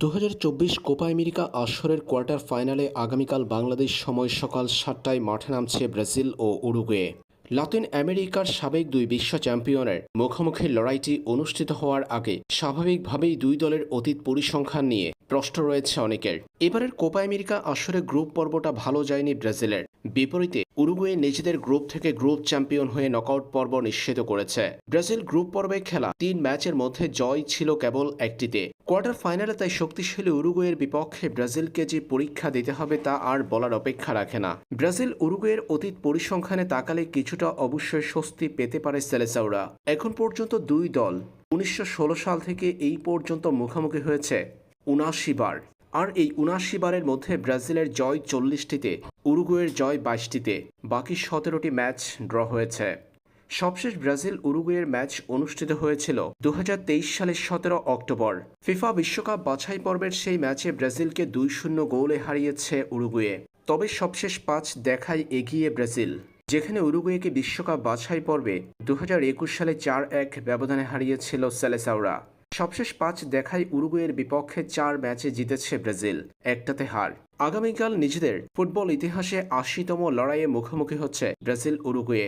দু হাজার চব্বিশ কোপা আমেরিকা আসরের কোয়ার্টার ফাইনালে আগামীকাল বাংলাদেশ সময় সকাল সাতটায় মাঠে নামছে ব্রাজিল ও উরুগুয়ে। লাতিন আমেরিকার সাবেক দুই বিশ্ব চ্যাম্পিয়নের মুখোমুখি লড়াইটি অনুষ্ঠিত হওয়ার আগে স্বাভাবিকভাবেই দুই দলের অতীত পরিসংখ্যান নিয়ে প্রশ্ন রয়েছে অনেকের। এবারের কোপা আমেরিকা আসরে গ্রুপ পর্বটা ভালো যায়নি ব্রাজিলের। বিপরীতে উরুগুয়ে নিজেদের গ্রুপ থেকে গ্রুপ চ্যাম্পিয়ন হয়ে নকআউট পর্ব নিশ্চিত করেছে। ব্রাজিল গ্রুপ পর্বে খেলা তিন ম্যাচের মধ্যে জয় ছিল কেবল একটিতে। কোয়ার্টার ফাইনালে তাই শক্তিশালী উরুগুয়ের বিপক্ষে ব্রাজিলকে যে পরীক্ষা দিতে হবে তা আর বলার অপেক্ষা রাখে না। ব্রাজিল উরুগুয়ের অতীত পরিসংখ্যানে তাকালে কিছুটা অবশ্যই স্বস্তি পেতে পারে সেলেসাউরা। এখন পর্যন্ত দুই দল উনিশশো ষোলো সাল থেকে এই পর্যন্ত মুখোমুখি হয়েছে। উনাশি বার। আর এই উনাশি বারের মধ্যে ব্রাজিলের জয় চল্লিশটিতে উরুগুয়ের জয় বাইশটিতে, বাকি সতেরোটি ম্যাচ ড্র হয়েছে। সবশেষ ব্রাজিল উরুগুয়ের ম্যাচ অনুষ্ঠিত হয়েছিল দু হাজার তেইশ সালের সতেরো অক্টোবর। ফিফা বিশ্বকাপ বাছাই পর্বের সেই ম্যাচে ব্রাজিলকে দুই শূন্য গোলে হারিয়েছে উরুগুয়ে। তবে সবশেষ পাঁচ দেখায় এগিয়ে ব্রাজিল, যেখানে উরুগুয়েকে বিশ্বকাপ বাছাই পর্বে দু হাজার একুশ সালে চার এক ব্যবধানে হারিয়েছিল সেলেসাউরা। সবশেষ পাঁচ দেখায় উরুগুয়ের বিপক্ষে চার ম্যাচে জিতেছে ব্রাজিল, একটাতে হার। আগামীকাল নিজেদের ফুটবল ইতিহাসে আশিতম লড়াইয়ে মুখোমুখি হচ্ছে ব্রাজিল উরুগুয়ে